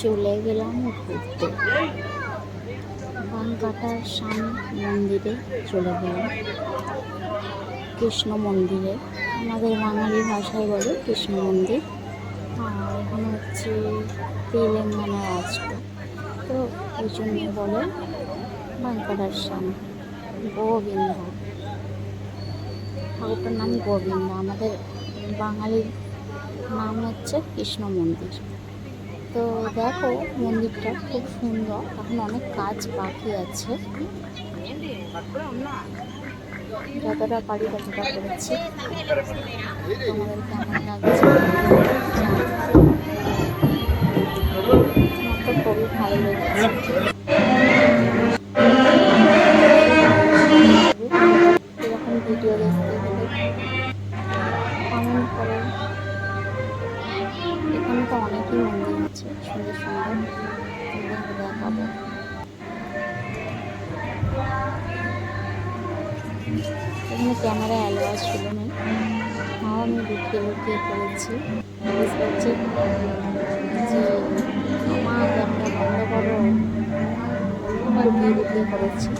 চলে গেলাম ঘুরতে। বানকাটার শান মন্দিরে চলে গেলাম। কৃষ্ণ মন্দিরে। আমাদের বাঙালি ভাষায় বলে কৃষ্ণ মন্দির। আর এখানে হচ্ছে তেলেঙ্গানা রাষ্ট্র তো ওই জন্য বলে বানকাটার শান গোবিন্দ। ঠাকুরটার নাম গোবিন্দ। আমাদের বাঙালির নাম হচ্ছে কৃষ্ণ মন্দির। তো দেখো মন্দিরটা খুব সুন্দর। এখন অনেক কাজ বাকি আছে। যতটা পারি ততটা করেছি। আমাদের কেমন লাগছে? আমার তো খুবই ভালো লেগেছে। ভিডিও দেখতে গেলে কমেন্ট করো। এখানে অনেকই মন্দির আছে সুন্দর সুন্দর দেখাবো এখানে ক্যামেরা অ্যালোয়া ছিল না। তাও আমি লুকিয়ে লুকিয়ে করেছি। যে আমার ক্যামেরা বন্ধ করো লুকিয়ে লুকিয়ে করেছি।